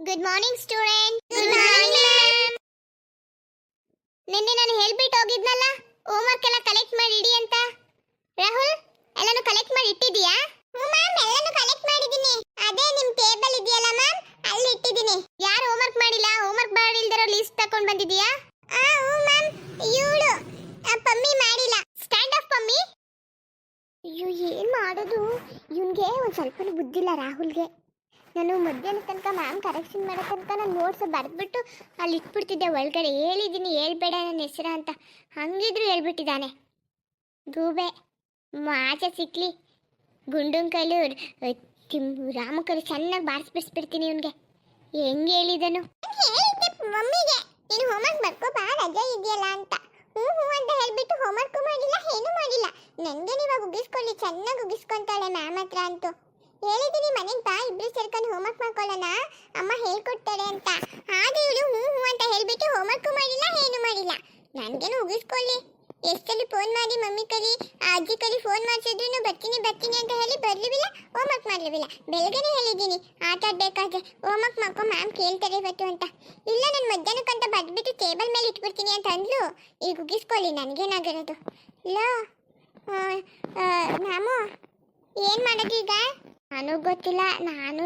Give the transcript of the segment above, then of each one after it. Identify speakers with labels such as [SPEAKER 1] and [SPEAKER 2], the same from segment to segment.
[SPEAKER 1] Good morning student good morning ma'am ನಿನ್ನೆ ನಾನು ಹೇಳ್ಬಿಟ್ಟು ಹೋಗಿದ್ನಲ್ಲ ಹೋಮ್ವರ್ಕ್ ಎಲ್ಲ ಕಲೆಕ್ಟ್ ಮಾಡಿ ಇಡಿ ಅಂತ. ರಾಹುಲ್ ಎಲ್ಲಾನು ಕಲೆಕ್ಟ್ ಮಾಡಿ ಇಟ್ಟಿದ್ಯಾ ಮ್ಯಾಮ್ ಎಲ್ಲಾನು ಕಲೆಕ್ಟ್ ಮಾಡಿದ್ದೀನಿ. ಅದೇ ನಿಮ್ಮ ಟೇಬಲ್ ಇದೆಯಲ್ಲ ಮ್ಯಾಮ್ ಅಲ್ಲಿ ಇಟ್ಟಿದ್ದೀನಿ. ಯಾರು ಹೋಮ್ವರ್ಕ್ ಮಾಡಿಲ್ಲ? ಹೋಮ್ವರ್ಕ್ ಮಾಡಿಲ್ದಿರೋ ಲಿಸ್ಟ್ ತಕೊಂಡ್ ಬಂದಿದ್ದೀಯಾ? ಆ ಹ್ಞೂ ಮ್ಯಾಮ್ ಇವಳು ಪಮ್ಮಿ ಮಾಡಿಲ್ಲ. Stand up Pammi. ಅಯ್ಯೋ ಏನು ಮಾಡೋದು? ಇವನ್ಗೆ ಒಂದ್ ಸ್ವಲ್ಪ ಬುದ್ಧಿಲ್ಲ ರಾಹುಲ್ಗೆ. ನಾನು ಮಧ್ಯಾಹ್ನ ತನಕ ಮ್ಯಾಮ್ ಕರೆಕ್ಷನ್ ಮಾಡೋ ತನಕ ನಾನು ನೋಟ್ಸ್ ಬರೆದ್ಬಿಟ್ಟು ಅಲ್ಲಿ ಇಟ್ಬಿಡ್ತಿದ್ದೆ ಒಳಗಡೆ. ಹೇಳಿದ್ದೀನಿ, ಹೇಳ್ಬೇಡ ನನ್ನ ಹೆಸರ ಅಂತ. ಹಂಗಿದ್ರು ಹೇಳ್ಬಿಟ್ಟಿದ್ದಾನೆ. ಗೂಬೆ ಆಚೆ ಸಿಕ್ಲಿ. ಗುಂಡನ್ ಕೈಲಿ ತಿಮ್, ರಾಮಕರು ಚೆನ್ನಾಗಿ ಬಾರಿಸ್ಬಿಡ್ಸ್ಬಿಡ್ತೀನಿ ಇವನ್ಗೆ. ಹೆಂಗೆ ಹೇಳಿದನು? ಮಮ್ಮಿಗೆ. ನೀನು ಹೋಮ್ವರ್ಕ್ ಬರ್ಕೋ ಬಾ, ರಜೆ ಇದೆಯಲ್ಲ ಅಂತ. ಹ್ಞೂ ಹ್ಞೂ ಅಂತ ಹೇಳ್ಬಿಟ್ಟು ಹೋಮ್ವರ್ಕು ಮಾಡಿಲ್ಲ, ಏನೂ ಮಾಡಿಲ್ಲ. ನನಗೆ ಇವಾಗ ಉಗಿಸ್ಕೊಳ್ಳಿ, ಚೆನ್ನಾಗಿ ಉಗಿಸ್ಕೊಂತಾಳೆ ಮ್ಯಾಮ್ ಹತ್ರ ಅಂತೂ. ಹೇಳಿದ್ದೀನಿ ಮನೆಗೆ ಬಾ, ಇಬ್ರು ಸೇರ್ಕೊಂಡು ಹೋಮ್ವರ್ಕ್ ಮಾಡ್ಕೊಳ್ಳೋಣ. ಅಮ್ಮ ಹೇಳ್ಕೊಡ್ತಾರೆ ಅಂತ. ಆದ್ರೆ ಇವಳು ಹ್ಞೂ ಹ್ಞೂ ಅಂತ ಹೇಳ್ಬಿಟ್ಟು ಹೋಮ್ವರ್ಕು ಮಾಡಿಲ್ಲ, ಏನು ಮಾಡಿಲ್ಲ. ನನಗೇನು ಉಗಿಸ್ಕೊಳ್ಳಿ. ಎಷ್ಟಲ್ಲಿ ಫೋನ್ ಮಾಡಿ ಮಮ್ಮಿ ಕಲಿ, ಅಜ್ಜಿ ಕಲಿ ಫೋನ್ ಮಾಡಿಸಿದ್ರು ಬರ್ತೀನಿ ಬರ್ತೀನಿ ಅಂತ ಹೇಳಿ ಬರ್ಲಿವಿಲ್ಲ ಹೋಮ್ವರ್ಕ್ ಮಾಡ್ಲಿವಿಲ್ಲ ಬೆಳಗ್ಗೆನೆ ಹೇಳಿದ್ದೀನಿ, ಆಟ ಆಡ್ಬೇಕಾದ್ರೆ ಹೋಮ್ವರ್ಕ್ ಮಾಡ್ಕೊ ಮ್ಯಾಮ್ ಕೇಳ್ತಾರೆ ಇವತ್ತು ಅಂತ. ಇಲ್ಲ, ನಾನು ಮಧ್ಯಾಹ್ನಕ್ಕಂತ ಬಡ್ಬಿಟ್ಟು ಟೇಬಲ್ ಮೇಲೆ ಇಟ್ಬಿಡ್ತೀನಿ ಅಂತ ಅಂದ್ಲು. ಈಗ ಉಗಿಸ್ಕೊಳ್ಳಿ, ನನಗೇನಾಗಿರೋದು. ಇಲ್ಲ ಮ್ಯಾಮು ಏನು ಮಾಡೋದು ಈಗ? ನನಗೆ ಗೊತ್ತಿಲ್ಲ, ನಾನು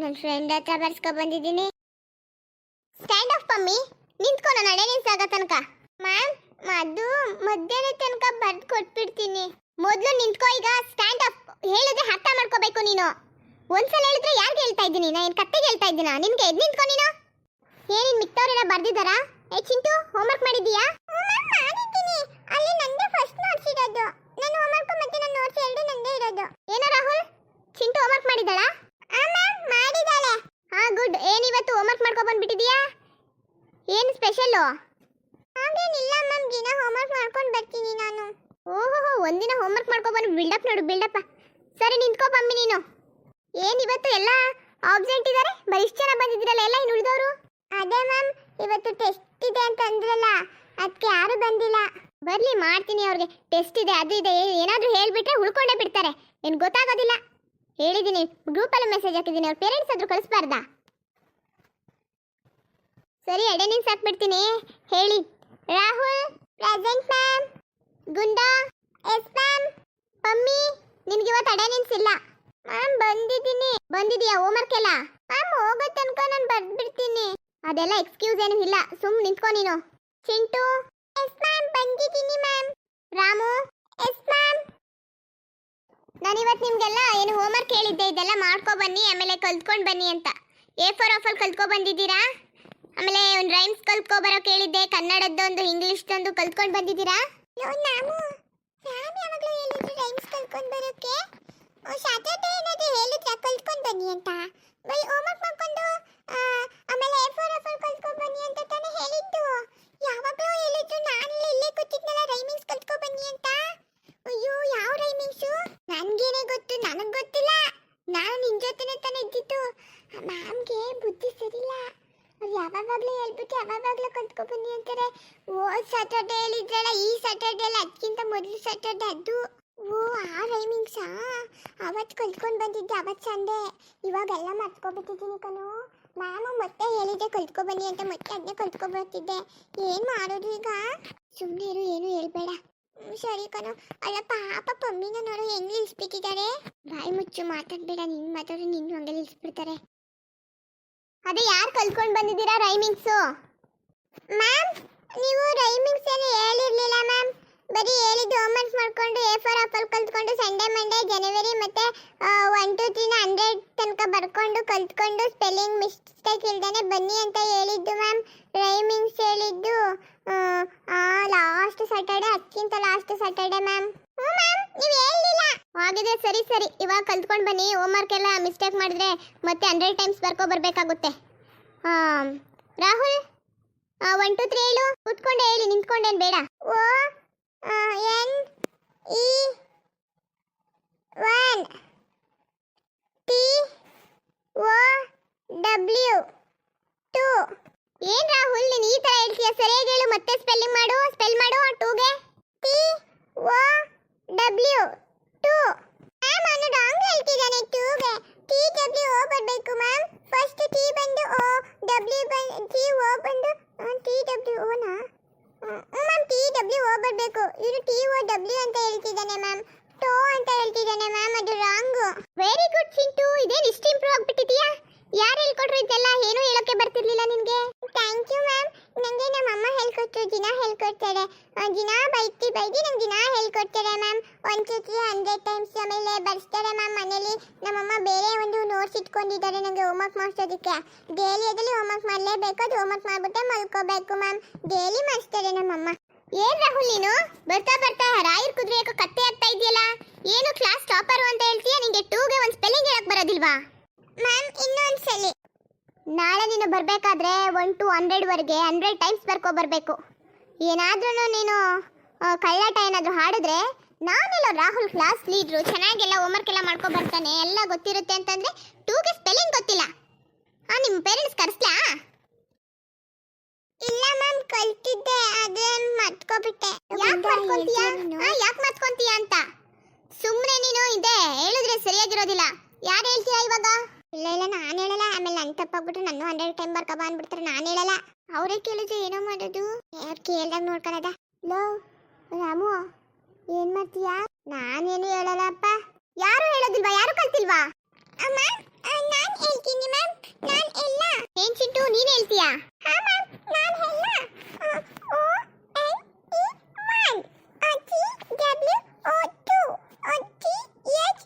[SPEAKER 1] ನನ್ನ ಫ್ರೆಂಡ್ ಹತ್ರ ಬರ್ಸ್ಕೊ ಬಂದಿದ್ದೀನಿ. ಸ್ಟ್ಯಾಂಡ್ ಅಪ್ ಪಮ್ಮಿ ನಿಂತ್ಕೊಂಡು ನಡೆ ನಿಲ್ಸಾಗ ತನಕ. ಮ್ಯಾಮ್ ಅದು ಮಧ್ಯಾಹ್ನ ತನಕ ಬರ್ದು ಕೊಟ್ಬಿಡ್ತೀನಿ. ಮೊದಲು ನಿಂತ್ಕೋ ಈಗ ಸ್ಟ್ಯಾಂಡ್ ಅಪ್ ಹೇಳಿದ್ರೆ ಅರ್ಥ ಮಾಡ್ಕೋಬೇಕು ನೀನು. ಒಂದ್ಸಲ ಹೇಳಿದ್ರೆ ಯಾರಿಗೆ ಹೇಳ್ತಾ ಇದ್ದೀನಿ? ನಾನು ಏನು ಕತ್ತೆಗೆ ಹೇಳ್ತಾ ಇದ್ದೀನ? ನಿನ್ಗೆ ಎದ್ ನಿಂತ್ಕೊ ನೀನು. ಏನಿನ್ ಮಿಕ್ತವ್ರೆಲ್ಲ ಬರ್ದಿದ್ದಾರಾ? ಏ, ಚಿಂಟು ಹೋಮ್ವರ್ಕ್ ಮಾಡಿದ್ದೀಯಾ? ಮಾಡಿದ್ದೀನಿ. ಅಲ್ಲಿ ನಂಗೆ ಫಸ್ಟ್ ನೋಡ್ಸಿರೋದು ನನ್ನ ಹೋಮ್ವರ್ಕ್ ಮತ್ತೆ ನನ್ನ ನೋಟ್ಸ್ ಎರಡು ನಂದೇ ಇರೋದು. ಏನೋ ರಾಹುಲ್? ಚಿಂಟು ಹೋಮ್ವರ್ಕ್ ಮಾಡಿದಾಳಾ ಮಾಡಿದಾಳೆ ಹಾ ಗುಡ್ ಏನ್ ಇವತ್ತು ಹೋಮ್ವರ್ಕ್ ಮಾಡ್ಕೊಂಡು ಬಂದ್ಬಿಟ್ಟಿದ್ಯಾ? ಏನು ಸ್ಪೆಷಲ್ಲು ಹಾಗೇನಿಲ್ಲ ಮ್ಯಾಮ್ ದಿನ ಹೋಮ್ವರ್ಕ್ ಮಾಡ್ಕೊಂಡು ಬರ್ತೀನಿ ನಾನು. ಓಹೋ ಒಂದಿನ ಹೋಮ್ವರ್ಕ್ ಮಾಡ್ಕೊ ಬಂದು ಬಿಲ್ಡಪ್ ನೋಡು ಬಿಲ್ಡಪ್ಪ ಸರಿ, ನಿಂತ್ಕೋ ಬಮ್ಮಿ ನೀನು. ಏನು ಇವತ್ತು ಎಲ್ಲ ಆಬ್ಸೆಂಟ್ ಇದ್ದಾರೆ ಬರೀ ಜನ ಬಂದಿದ್ದೀರಲ್ಲ ಎಲ್ಲ ಇನ್ನು ಉಳಿದವರು? ಅದೇ ಮ್ಯಾಮ್ ಇವತ್ತು ಟೆಸ್ಟ್ ಇದೆ ಅಂತ ಅಂದ್ರಲ್ಲ ಅದಕ್ಕೆ ಯಾರು ಬಂದಿಲ್ಲ. ಬರ್ಲಿ ಮಾಡ್ತೀನಿ ಅವ್ರಿಗೆ. ಟೆಸ್ಟ್ ಇದೆ, ಅದು ಇದೆ ಏನಾದರೂ ಹೇಳ್ಬಿಟ್ರೆ ಉಳ್ಕೊಂಡೇ ಬಿಡ್ತಾರೆ. ಏನು ಗೊತ್ತಾಗೋದಿಲ್ಲ. ಹೇಳಿದ್ದೀನಿ ಗ್ರೂಪಲ್ಲಿ ಮೆಸೇಜ್ ಹಾಕಿದ್ದೀನಿ. ಅವ್ರ ಪೇರೆಂಟ್ಸ್ ಆದರೂ ಕಳಿಸ್ಬಾರ್ದಾ? ಸರಿ ಅಟೆಂಡೆನ್ಸ್ ಸಾಕ್ಬಿಡ್ತೀನಿ. ಹೇಳಿ. Rahul present ma'am Gunda yes ma'am Pammi, ನಿನ್ಗೆ ಇವತ್ತು ಅಡೆನೆನ್ಸ್ ಇಲ್ಲ. ಮ್ಯಾಮ್ ಬಂದಿದ್ದೀನಿ. ಬಂದಿದೀಯಾ ಹೋಮ್ವರ್ಕ್ ಎಲ್ಲ? ಮ್ಯಾಮ್ ಹೋಗೋ ತನಕ ನಾನು ಬರ್ದ್ಬಿಡ್ತೀನಿ. ಅದೆಲ್ಲ ಎಕ್ಸ್ಕ್ಯೂಸ್ ಏನೂ ಇಲ್ಲ. ಸುಮ್ ನಿಂತ್ಕೊ ನೀನು. ಚಿಂಟು ಎಸ್ ಮ್ಯಾಮ್ ಬಂದಿದ್ದೀನಿ ಮ್ಯಾಮ್. Ramu yes ma'am. ನಾನು ಇವತ್ತು ನಿಮಗೆಲ್ಲ ಏನು ಹೋಮ್ವರ್ಕ್ ಹೇಳಿದ್ದೆ ಇದೆಲ್ಲ ಮಾಡ್ಕೊ ಬನ್ನಿ ಆಮೇಲೆ ಕಲ್ತ್ಕೊಂಡು ಬನ್ನಿ ಅಂತ. ಎ ಫಾರ್ ಆಫಲ್ ಕಲ್ತ್ಕೊ ಬಂದಿದ್ದೀರಾ? ಆಮೇಲೆ ಒಂದು ರೈಮ್ಸ್ ಕಲ್ತ್ಕೊ ಬರೋ ಕೇಳಿದ್ದೆ ಕನ್ನಡದ್ದೊಂದು ಇಂಗ್ಲಿಷ್ದೊಂದು ಕಲ್ತ್ಕೊಂಡು ಬಂದಿದ್ದೀರಾ? ನಾನು ನಾನು ಯಾವಾಗಲೂ ಹೇಳಿದ್ರು ರೈಮ್ಸ್ ಕಲ್ತ್ಕೊಂಡು ಬರೋಕ್ಕೆ? ಸ್ಯಾಟರ್ಡೇ ಏನಾದರೂ ಹೇಳಿದ್ರೆ? ಕಲ್ತ್ಕೊಂಡು ಬನ್ನಿ ಅಂತ. ಬೈ ಹೋಮ್ವರ್ಕ್ ಮಾಡ್ಕೊಂಡು ಆ, ಆಮೇಲೆ ಎ ಫಾರ್ ಕಲ್ತ್ಕೊಂಡು ಬನ್ನಿ ಅಂತ ತಾನೇ ಹೇಳಿದ್ದು. ಯಾವಾಗಲೂ ಹೇಳಿದ್ರು ನಾನು ಇಲ್ಲೇ ಕೂತಿದ್ನಲ್ಲ ರೈಮಿಂಗ್ಸ್ ಕಲ್ತ್ಕೊ ಬನ್ನಿ ಅಂತ ಅಯ್ಯೋ ಯಾವ ರೈಮಿಂಗ್ಸು ನನ್ಗೇನೆ ಗೊತ್ತು ನನಗೆ ಗೊತ್ತಿಲ್ಲ ನಾನು ನಿನ್ ಜೊತೆನೆ ತಾನೇ ಇದ್ದಿತ್ತು ಮ್ಯಾಮ್ಗೆ ಬುದ್ಧಿ ಸರಿಲ್ಲ ಅವ್ರು ಯಾವಾಗಲೂ ಹೇಳ್ಬಿಟ್ಟು ಯಾವಾಗಲೂ ಕಲ್ತ್ಕೊ ಬನ್ನಿ ಅಂತಾರೆ ಹೋದ್ ಸ್ಯಾಟರ್ಡೇ ಹೇಳಿದ್ರಲ್ಲ ಈ ಸ್ಯಾಟರ್ಡೇಲಿ ಅಲ್ಲ ಅದಕ್ಕಿಂತ ಮೊದಲು ಸ್ಯಾಟರ್ಡೆ ಅದು. ಓ, ಆ ರೈಮಿಂಗ್ಸಾ ಅವತ್ತು ಕಲ್ತ್ಕೊಂಡು ಬಂದಿದ್ದೆ, ಅವತ್ತು ಸಂಡೆ. ಇವಾಗೆಲ್ಲ ಮರ್ತ್ಕೊಬಿಟ್ಟಿದ್ದೀನಿ ಕಣೋ. ಮ್ಯಾಮು ಮತ್ತೆ ಹೇಳಿದ್ದೆ ಕಲ್ತ್ಕೊ ಬನ್ನಿ ಅಂತ ಮತ್ತೆ ಅದನ್ನೇ ಕಲ್ತ್ಕೊ ಬರ್ತಿದ್ದೆ ಏನು ಮಾಡೋದು ಈಗ? ಸುಮ್ಮನೆ ಇರು, ಏನು ಹೇಳ್ಬೇಡ. ಸರಿ ಕಣೋ. ಅಲ್ಲ, ಪಾಪ ಪಮ್ಮಿನ ನೋಡು ಹೆಂಗೆ ಇಳಿಸ್ಬಿಟ್ಟಿದ್ದಾರೆ ಬಾಯಿ ಮುಚ್ಚು, ಮಾತಾಡಬೇಡ. ನಿನ್ನ ಮಾತಾಡ್ರೆ ನಿನ್ನ ಹಂಗೆ ಇಳಿಸ್ಬಿಡ್ತಾರೆ ಅದೇ ಯಾರು ಕಲ್ತ್ಕೊಂಡು ಬಂದಿದ್ದೀರಾ ರೈಮಿಂಗ್ಸು ಮ್ಯಾಮ್ ನೀವು ರೈಮಿಂಗ್ಸ್ ಏನು ಹೇಳಿರ್ಲಿಲ್ಲ ಮ್ಯಾಮ್ ಬರೀ ಹೇಳಿದ್ದು ಹೋಮ್ವರ್ಕ್ ಮಾಡ್ಕೊಂಡು ಎ ಫಾರ್ ಆಪಲ್ ಕಲ್ತ್ಕೊಂಡು ಸಂಡೇ ಮಂಡೇ ಜನವರಿ ಮತ್ತೆ ಒನ್ ಟು ತ್ರೀನ ಹಂಡ್ರೆಡ್ ತನಕ ಬರ್ಕೊಂಡು ಕಲ್ತ್ಕೊಂಡು ಸ್ಪೆಲ್ಲಿಂಗ್ ಮಿಸ್ಟೇಕ್ ಇಲ್ದೇನೆ ಬನ್ನಿ ಅಂತ ಹೇಳಿದ್ದು ಮ್ಯಾಮ್ ರೈಮಿಂಗ್ಸ್ ಹೇಳಿದ್ದು ಲಾಸ್ಟ್ ಸ್ಯಾಟರ್ಡೆ ಅದಕ್ಕಿಂತ ಲಾಸ್ಟ್ ಸ್ಯಾಟರ್ಡೆ ಮ್ಯಾಮ್ ಹ್ಞೂ ಮ್ಯಾಮ್ ನೀವು ಹೇಳಲಿಲ್ಲ ಹಾಗಿದ್ರೆ ಸರಿ ಸರಿ. ಇವಾಗ ಕಲ್ತ್ಕೊಂಡು ಬನ್ನಿ. ಹೋಮ್ವರ್ಕ್ ಎಲ್ಲ ಮಿಸ್ಟೇಕ್ ಮಾಡಿದ್ರೆ ಮತ್ತೆ ಹಂಡ್ರೆಡ್ ಟೈಮ್ಸ್ ಬರ್ಕೊ ಬರಬೇಕಾಗುತ್ತೆ. ರಾಹುಲ್ ಒನ್ ಟು ತ್ರೀ ಹೇಳಿ. ನಿಂತ್ಕೊಂಡೇನು ಬೇಡ. O N, E, one, T O W, two. ಏನ್ ರಾಹುಲ್ ನೀನು ಈ ತರ ಹೇಳ್ತೀಯ? ಸರಿಯಾಗಿ ಹೇಳು, ಮತ್ತೆ ಸ್ಪೆಲ್ಲಿಂಗ್ ಮಾಡು ಸ್ಪೆಲ್ ಮಾಡು ಟೂಗೆ. T O W, two. Ma'am ಅವನು ರಾಂಗ್ ಹೇಳ್ತಿದ್ದಾನೆ ಟೂಗೆ. ಟಿ, ಡಬ್ಲ್ಯೂ ಓ ಬರಬೇಕು ಮ್ಯಾಮ್ ಫಸ್ಟ್ ಟಿ ಬಂದು ಓ ಡಬ್ಲ್ಯೂ ಬಂದು ಜಿ ಓ ಬಂದು ಟಿ, ಡಬ್ಲ್ಯೂ ಓನಾ ಮ್ಯಾಮ್ ಟಿ ಡಬ್ಲ್ಯೂ ಓ ಬರಬೇಕು. ಇವರು ಟಿ ಓ ಡಬ್ಲ್ಯೂ ಅಂತ ಹೇಳ್ತಿದ್ದಾನೆ ಮ್ಯಾಮ್. ಟೋ ಅಂತ ಹೇಳ್ತಿದ್ದಾನೆ ಮ್ಯಾಮ್, ಅದು ರಾಂಗು ವೆರಿ ಗುಡ್ ಚಿಂಟು. ಇದೇನು ಇಷ್ಟು ಇಂಪ್ರೂವ್ ಆಗ್ಬಿಟ್ಟಿದೆಯಾ? ಯಾರು ಹೇಳ್ಕೊಟ್ರು ಇದೆಲ್ಲ? ಏನು ಹೇಳೋಕೆ ಬರ್ತಿರ್ಲಿಲ್ಲ ನಿನಗೆ. ಥ್ಯಾಂಕ್ ಯು ಮ್ಯಾಮ್ ನನಗೆ ನಮ್ಮ ಅಮ್ಮ ಹೇಳ್ಕೊಟ್ರು, ದಿನ ಹೇಳ್ಕೊಡ್ತಾರೆ. ದಿನ ಬೈತಿ, ಬೈದಿ ನಂಗೆ ದಿನ ಹೇಳ್ಕೊಡ್ತಾರೆ ma'am. One two hundred times ಆಮೇಲೆ ಬರ್ಸ್ತಾರೆ ಮ್ಯಾಮ್ ಮನೇಲಿ. ನಮ್ಮಮ್ಮ ಬೇರೆ ಒಂದು ನೋಟ್ಸ್ ಇಟ್ಕೊಂಡಿದ್ದಾರೆ ನನಗೆ ಹೋಮ್ವರ್ಕ್ ಮಾಡಿಸೋದಕ್ಕೆ. ಡೈಲಿ ಹೋಮ್ ಹೋಮ್ವರ್ಕ್ ಮಾಡಲೇಬೇಕು. ಅದು ಹೋಮ್ವರ್ಕ್ ಮಾಡ್ಬಿಟ್ಟೆ ಮಲ್ಕೋಬೇಕು ಮ್ಯಾಮ್ ಡೈಲಿ ಮಾಡಿಸ್ತಾರೆ ನಮ್ಮಮ್ಮ. ಏನ್ ರಾಹುಲ್ ನೀನು? ಬರ್ತಾ ಬರ್ತಾ ರಾಯರ್ ಕುದುರೆ ಯಾಕೋ ಕತ್ತೆ ಆಗ್ತಾ ಇದೆಯಲ್ಲ? ಏನು ಕ್ಲಾಸ್ ಟಾಪರ್ ಅಂತ ಹೇಳ್ತೀಯ? ನಿಂಗೆ ಟೂಗೆ ಒಂದು ಸ್ಪೆಲ್ಲಿಂಗ್ ಹೇಳಕ್ಕೆ ಬರೋದಿಲ್ವಾ? ಮ್ಯಾಮ್ ಇನ್ನೊಂದು ಸಲ. ನಾಳೆ ನೀನು ಬರಬೇಕಾದ್ರೆ ಒನ್ ಟು ಹಂಡ್ರೆಡ್ವರೆಗೆ ಹಂಡ್ರೆಡ್ ಟೈಮ್ಸ್ ಬರ್ಕೊ ಬರಬೇಕು. ಏನಾದ್ರೂ ನೀನು ಕಳ್ಳಾಟ ಏನಾದರೂ ಹಾಡಿದ್ರೆ ನಾನೆಲ್ಲ ರಾಹುಲ್ ಕ್ಲಾಸ್ ಲೀಡ್ರು ಚೆನ್ನಾಗೆಲ್ಲ ಹೋಮ್ವರ್ಕ್ ಎಲ್ಲ ಮಾಡ್ಕೊ ಬರ್ತಾನೆ ಎಲ್ಲ ಗೊತ್ತಿರುತ್ತೆ ಅಂತಂದ್ರೆ ಟೂಗೆ ಸ್ಪೆಲ್ಲಿಂಗ್ ಗೊತ್ತಿಲ್ಲ. ಆ ನಿಮ್ಮ ಪೇರೆಂಟ್ಸ್ ಕರೆಸ್ಲಾ? ಇಲ್ಲ ಮ್ಯಾಮ್ ಕಲ್ತಿದ್ದೆ ಆದ್ರೆ ಮರ್ತ್ಕೊಬಿಟ್ಟೆ. ಯಾಕೆ ಆ ಯಾಕೆ ಮರ್ತ್ಕೊಂತೀಯ ಅಂತ. ಸುಮ್ಮನೆ ನೀನು ಇದೆ ಹೇಳಿದ್ರೆ ಸರಿಯಾಗಿರೋದಿಲ್ಲ. ಯಾರು ಹೇಳ್ತೀಯ ಇವಾಗ? ಇಲ್ಲ ಇಲ್ಲ ನಾನು ಹೇಳಲ್ಲ. ಆಮೇಲೆ ನನ್ನ ತಪ್ಪಾಗ್ಬಿಟ್ರೆ ನನ್ನ ಹಂಡ್ರೆಡ್ ಟೈಮ್ ಬರ್ಕ ಅಂದ್ಬಿಡ್ತಾರೆ. ನಾನು ಹೇಳಲ್ಲ. ಅವರೇ ಕೇಳಿದ್ರೆ ಏನೋ ಮಾಡೋದು? ಯಾರು ಕೇಳ್ದಾಗ ನೋಡ್ಕೊಳದ? ಲೋ ರಾಮು. ಏನ್ ಮಾಡ್ತೀಯಾ ನಾನೇನು ಹೇಳಲ್ಲಪ್ಪ. ಯಾರು ಹೇಳೋದಿಲ್ವಾ? ಯಾರು ಕಲ್ತಿಲ್ವಾ? ಅಮ್ಮ ನಾನು ಹೇಳ್ತೀನಿ ಮ್ಯಾಮ್ ನಾನು ಎಲ್ಲ. ಏನ್ ಚಿಂಟು, ನೀನ್ ಹೇಳ್ತೀಯಾ? ಹಾ ನಾನು ಓ, ಎನ್, ಇ, ಒನ್. ಅತಿ ಡಬ್ಲ್ಯೂ, ಓ, ಟು. ಅತಿ H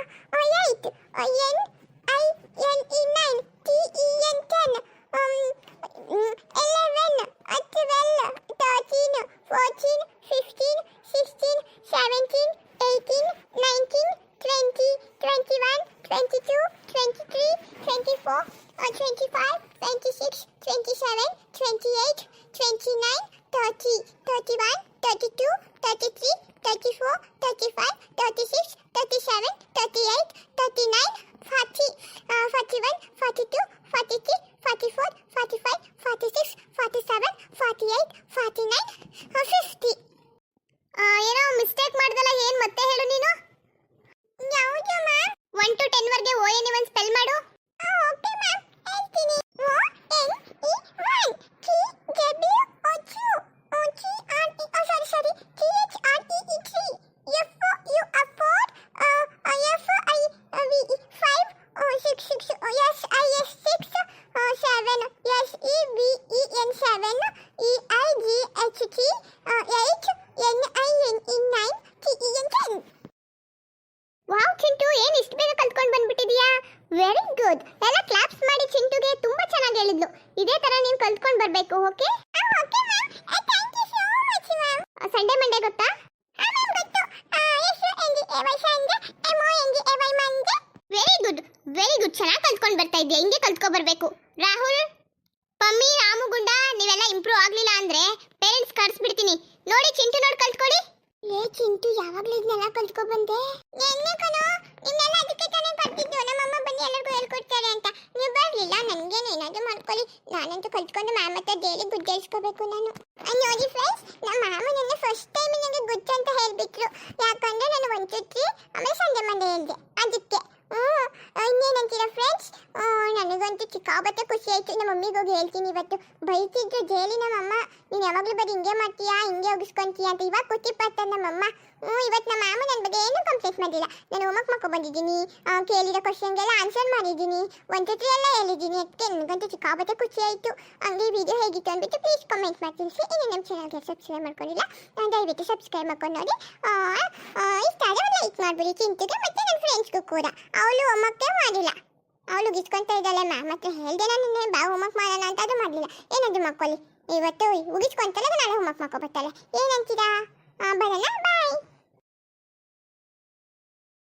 [SPEAKER 1] eight, a yen, I n e nine, t e n um, eleven, a twelve, thirteen, fourteen, fifteen, sixteen, seventeen, eighteen, nineteen, twenty, twenty-one, twenty-two, twenty-three, twenty-four, or 33 34, 35, 36, 37, 38, 39, 40, uh, 41, 42, 43, 44, 45, 46, very good ಎಲ್ಲ claps ಮಾಡಿ ಚಿಂಟುಗೆ ತುಂಬಾ ಚೆನ್ನಾಗಿ ಹೇಳಿದ್ಲು. ಇದೇ ತರ ನೀನು ಕಲ್ತ್ಕೊಂಡು ಬರಬೇಕು okay okay ma'am thank you so much ma'am Sunday Monday ಗೊತ್ತಾ? ಮ್ಯಾಮ್ ಗೊತ್ತು. S N G A Y Sunday M O A Y Monday very good very good ಚೆನ್ನಾಗಿ ಕಲ್ತ್ಕೊಂಡು ಬರ್ತಾ ಇದೆಯಾ? ಹಿಂಗೆ ಕಲ್ತ್ಕೊ ಬರಬೇಕು. ರಾಹುಲ್, ಪಮ್ಮಿ ರಾಮುಗುಂಡ ನೀವೆಲ್ಲ ಇಂಪ್ರೂವ್ ಆಗ್ಲಿಲ್ಲ ಅಂದ್ರೆ ಪೇರೆಂಟ್ಸ್ ಕರ್ಸ್ಬಿಡ್ತೀನಿ. ನೋಡಿ, ಚಿಂಟು ನೋಡಿ ಕಲ್ತ್ಕೊಳ್ಳಿ ಏ, ಚಿಂಟು, ಯಾವಾಗ್ಲೂ ಇದನ್ನೆಲ್ಲ ಕಲ್ತ್ಕೊ ಬಂದೆ? ನೆನ್ನೆ ಕಣೋ? ನಿನ್ನೆಲ್ಲ ಅದಕ್ಕೆ ತಾನೇ ಬರ್ತಿದ್ದು ನಮ್ಮಮ್ಮ ಬಂದು ಎಲ್ಲರಿಗೂ ಹೇಳ್ಕೊಡ್ತಾರೆ ಅಂತ. ನೀವು ಬರ್ಲಿಲ್ಲ? ನನ್ಗೇನು ಏನಾದ್ರು ಮಾಡ್ಕೊಳ್ಳಿ. ನಾನಂತೂ ಕಲ್ತ್ಕೊಂಡು ಮ್ಯಾಮ್ ಹತ್ರ ಡೈಲಿ ಗುಡ್ಡೇಳ್ಸ್ಕೋಬೇಕು ನಾನು. ನೋಡಿ ಫ್ರೆಂಡ್ಸ್ ನಮ್ಮ ಮ್ಯಾಮ್ ನನ್ನ ಫಸ್ಟ್ ಟೈಮ್ ನನಗೆ ಗುಡ್ ಅಂತ ಹೇಳ್ಬಿಟ್ರು. ಯಾಕಂದ್ರೆ ನಾನು ಒಂದು ಚುಟ್ಟಿ ಆಮೇಲೆ ಸಂಜೆ ಮಂಡೆ ಹೇಳಿದೆ ಅದಕ್ಕೆ. ಹ್ಞೂ. ಇನ್ನೇನಂತೀರ ಫ್ರೆಂಡ್ಸ್ ನನಗಂತೂ ಸಿಕ್ಕಾಬಟ್ಟೆ ಖುಷಿ ಆಯ್ತು. ನಮ್ಮ ಮಮ್ಮಿಗೆ ಹೋಗಿ ಹೇಳ್ತೀನಿ ಇವತ್ತು. ಬೈತಿದ್ರು, ಜೈಲಿ ನಮ್ಮಮ್ಮ ನೀನು ಯಾವಾಗಲೂ ಬರೀ ಹಿಂಗೆ ಮಾಡ್ತೀಯಾ? ಹಿಂಗೆ ಒಗಿಸ್ಕೊಂತೀಯ ಅಂತ ಇವಾಗ ಪಡ್ತಾರೆ ನಮ್ಮಮ್ಮ. ಹ್ಞೂ, ಇವತ್ತು ನಮ್ಮ ಮಾಮ ನನ್ನ ಬಗ್ಗೆ ಏನೂ ಕಂಪ್ಲೇಂಟ್ ಮಾಡಿಲ್ಲ ನಾನು ಹೋಮ್ವರ್ಕ್ ಮಾಡ್ಕೊ ಬಂದಿದ್ದೀನಿ ಕೇಳಿರೋ ಕ್ವಶನ್ಗೆಲ್ಲ ಆನ್ಸರ್ ಮಾಡಿದ್ದೀನಿ. ಒಂದು ಸತಿ ಎಲ್ಲ ಹೇಳಿದ್ದೀನಿ. ಅದಕ್ಕೆ ನನಗಂತೂ ಸಿಕ್ಕಾಬಟ್ಟೆ ಖುಷಿ ಆಯಿತು. ಹಂಗೆ ವಿಡಿಯೋ ಹೇಗಿತ್ತು ಅಂದ್ಬಿಟ್ಟು ಪ್ಲೀಸ್ ಕಮೆಂಟ್ ಮಾಡಿ ತಿಳಿಸಿ ಇನ್ನು ನಮ್ಮ ಚಾನಲ್ಗೆ ಸಬ್ಸ್ಕ್ರೈಬ್ ಮಾಡ್ಕೊಂಡಿಲ್ಲ ದಯವಿಟ್ಟು ಸಬ್ಸ್ಕ್ರೈಬ್ ಮಾಡ್ಕೊಂಡು ನೋಡಿ. ಇಷ್ಟ ಒಂದು ಲೈಕ್ ಮಾಡಿಬಿಡಿ, ಚಿಂತೆಗೆ ಮತ್ತು ನನ್ನ ಫ್ರೆಂಡ್ಸ್ಗೂ ಕೂಡ. ಅವಳು ಹೋಮ್ವರ್ಕೇ ಮಾಡಿಲ್ಲ. ಅವಳು ಗಿಸ್ಕೊಂತ ಇದ್ದಾಳೆ ಮ್ಯಾಮ್ ಮತ್ತೆ ಹೇಳ್ದೆ ನಾನು ಬಾ, ಹೋಮ್ವರ್ಕ್ ಮಾಡೋಣ ಅಂತ ಅದು ಮಾಡಲಿಲ್ಲ. ಏನಾದರೂ ಮಕ್ಕಳಿ ಇವತ್ತು ಉಗಿಸ್ಕೊಂತಲ್ಲ ನಾಳೆ ಹೋಮ್ವರ್ಕ್ ಮಾಡ್ಕೊ ಬರ್ತಾಳೆ ಏನಂತೀರಾ ಬರಲ್ಲ?